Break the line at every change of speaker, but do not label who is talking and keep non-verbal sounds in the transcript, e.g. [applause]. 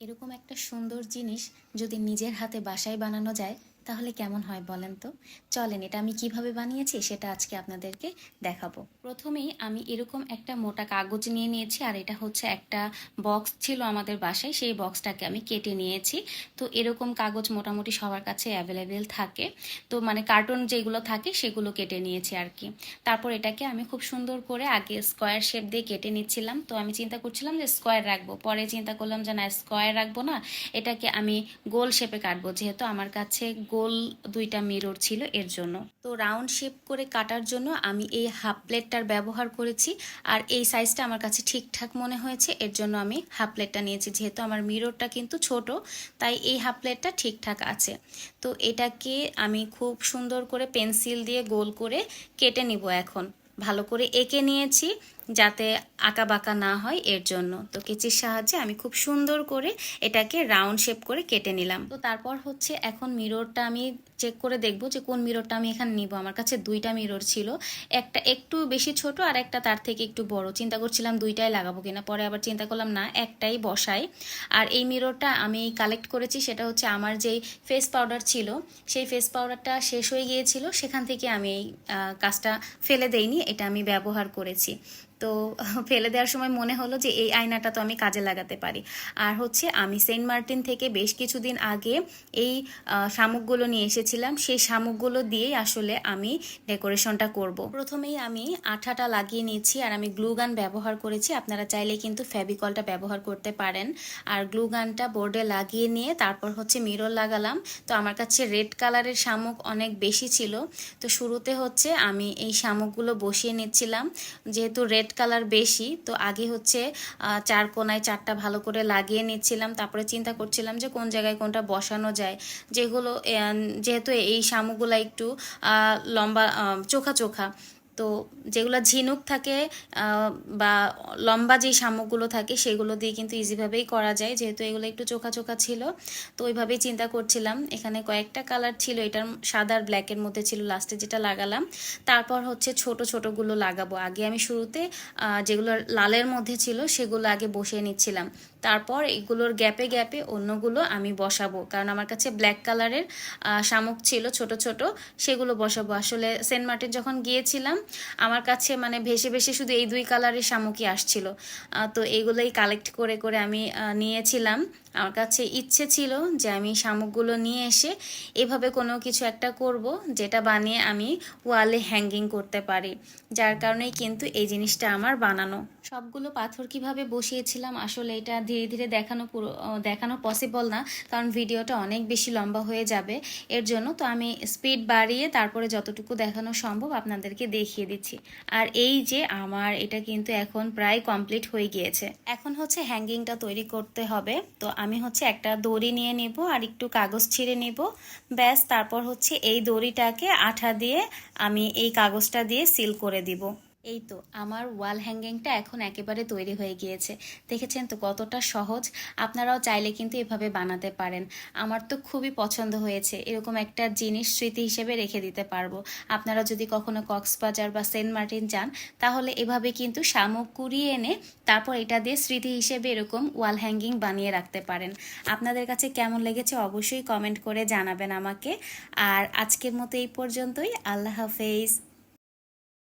এরকম একটা সুন্দর জিনিস যদি নিজের হাতে বাসায় বানানো যায় তাহলে কেমন হয় বলেন তো? চলেন, এটা আমি কীভাবে বানিয়েছি সেটা আজকে আপনাদেরকে দেখাবো। প্রথমেই আমি এরকম একটা মোটা কাগজ নিয়ে নিয়েছি আর এটা হচ্ছে একটা বক্স ছিল আমাদের বাসায়, সেই বক্সটাকে আমি কেটে নিয়েছি। তো এরকম কাগজ মোটামুটি সবার কাছে অ্যাভেলেবেল থাকে। তো মানে কার্টুন যেগুলো থাকে সেগুলো কেটে নিয়েছি আর কি। তারপর এটাকে আমি খুব সুন্দর করে আগে স্কোয়ার শেপ দিয়ে কেটে নিচ্ছিলাম। তো আমি চিন্তা করছিলাম যে স্কোয়ার রাখব। পরে চিন্তা করলাম যে না, স্কোয়ার রাখব না, এটাকে আমি গোল শেপে কাটবো। যেহেতু আমার কাছে গোল দুইটা মিরর ছিল এর জন্য। তো রাউন্ড শেপ করে কাটার জন্য আমি এই হাফ প্লেটটার ব্যবহার করেছি আর এই সাইজটা আমার কাছে ঠিকঠাক মনে হয়েছে, এর জন্য আমি হাফ প্লেটটা নিয়েছি। যেহেতু আমার মিররটা কিন্তু ছোট, তাই এই হাফ প্লেটটা ঠিকঠাক আছে। তো এটাকে আমি খুব সুন্দর করে পেন্সিল দিয়ে গোল করে কেটে নিব এখন। ভালো করে এঁকে নিয়েছি যাতে আঁকা বাঁকা না হয় এর জন্য। তো কেচির সাহায্যে আমি খুব সুন্দর করে এটাকে রাউন্ড শেপ করে কেটে নিলাম। তো তারপর হচ্ছে এখন মিররটা আমি চেক করে দেখব যে কোন মিররটা আমি এখানে নিব। আমার কাছে দুইটা মিরর ছিল, একটা একটু বেশি ছোট আর একটা তার থেকে একটু বড়। চিন্তা করছিলাম দুইটাই লাগাবো কিনা, পরে আবার চিন্তা করলাম না, একটাই বসাই। আর এই মিররটা আমি কালেক্ট করেছি, সেটা হচ্ছে আমার যেই ফেস পাউডার ছিল, সেই ফেস পাউডারটা শেষ হয়ে গিয়েছিল, সেখান থেকে আমি এই কাজটা ফেলে দেইনি, এটা আমি ব্যবহার করেছি। তো [laughs] ফেলে দেওয়ার সময় মনে হলো যে এই আয়নাটা তো আমি কাজে লাগাতে পারি। আর হচ্ছে আমি সেন্ট মার্টিন থেকে বেশ কিছুদিন আগে এই শামুকগুলো নিয়ে এসেছিলাম। সেই শামুকগুলো দিয়েই আসলে আমি ডেকোরেশনটা করব। প্রথমেই আমি আঠাটা লাগিয়ে নিয়েছি আর আমি গ্লু গান ব্যবহার করেছি। আপনারা চাইলে কিন্তু ফেভিকলটা ব্যবহার করতে পারেন। আর গ্লু গানটা বোর্ডে লাগিয়ে নিয়ে তারপর হচ্ছে মিরর লাগালাম। তো আমার কাছে রেড কালারের শামুক অনেক বেশি ছিল। তো শুরুতে হচ্ছে আমি এই শামুকগুলো বসিয়ে নিচ্ছিলাম। যেহেতু রেড কালার বেশি, তো আগে হচ্ছে চার কোনায় চারটা ভালো করে লাগিয়ে নিচ্ছিলাম, তারপরে চিন্তা করছিলাম যে কোন জায়গায় কোনটা বসানো যায়। যেগুলো যেহেতু এই শামুগুলা একটু লম্বা চোখা চোখা তো যেগুলো ঝিনুক থাকে বা লম্বা যে শামুকগুলো থাকে, সেগুলো দিয়ে কিন্তু ইজিভাবেই করা যায়। যেহেতু এগুলো একটু চোখা চোখা ছিল, তো ওইভাবেই চিন্তা করছিলাম। এখানে কয়েকটা কালার ছিল, এটার সাদা আর ব্ল্যাকের মধ্যে ছিল লাস্টে যেটা লাগালাম। তারপর হচ্ছে ছোট ছোটগুলো লাগাবো। আগে আমি শুরুতে যেগুলো লালের মধ্যে ছিল, সেগুলো আগে বসিয়ে নিচ্ছিলাম। তারপর এগুলোর গ্যাপে গ্যাপে অন্যগুলো আমি বসাবো। কারণ আমার কাছে ব্ল্যাক কালারের শামুক ছিল, ছোট ছোট, সেগুলো বসাবো। আসলে সেন্ট মার্টিন যখন গিয়েছিলাম আমার কাছে মানে ভেসে ভেসে শুধু এই দুই কালারের শামুকই আসছিল। তো এইগুলোই কালেক্ট করে করে আমি নিয়েছিলাম। আমার কাছে ইচ্ছে ছিল যে আমি শামুকগুলো নিয়ে এসে এভাবে কোনো কিছু একটা করব যেটা বানিয়ে আমি ওয়ালে হ্যাঙ্গিং করতে পারি। যার কারণেই কিন্তু এই জিনিসটা আমার বানানো। সবগুলো পাথর কীভাবে বসিয়েছিলাম আসলে এটা ধীরে ধীরে দেখানো পুরো দেখানো পসিবল না, কারণ ভিডিওটা অনেক বেশি লম্বা হয়ে যাবে। এর জন্য তো আমি স্পিড বাড়িয়ে তারপরে যতটুকু দেখানো সম্ভব আপনাদেরকে দেখিয়ে দিচ্ছি। আর এই যে আমার এটা কিন্তু এখন প্রায় কমপ্লিট হয়ে গিয়েছে। এখন হচ্ছে হ্যাঙ্গিংটা তৈরি করতে হবে। তো আমি হচ্ছে একটা দড়ি নিয়ে নেব আর একটু কাগজ ছিঁড়ে নেব। ব্যাস, তারপর হচ্ছে এই দড়িটাকে আঠা দিয়ে আমি এই কাগজটা দিয়ে সিল করে দিব। এই তো, আমার ওয়াল হ্যাঙ্গিংটা এখন একেবারে তৈরি হয়ে গিয়েছে। দেখেছেন তো কতটা সহজ? আপনারাও চাইলে কিন্তু এভাবে বানাতে পারেন। আমার তো খুবই পছন্দ হয়েছে। এরকম একটা জিনিস স্মৃতি হিসেবে রেখে দিতে পারব। আপনারা যদি কখনো কক্সবাজার বা সেন্ট মার্টিন যান, তাহলে এভাবে কিন্তু শামুক কুড়িয়ে এনে তারপর এটা দিয়ে স্মৃতি হিসেবে এরকম ওয়াল হ্যাঙ্গিং বানিয়ে রাখতে পারেন। আপনাদের কাছে কেমন লেগেছে অবশ্যই কমেন্ট করে জানাবেন আমাকে। আর আজকের মতো এই পর্যন্তই। আল্লাহ হাফেজ।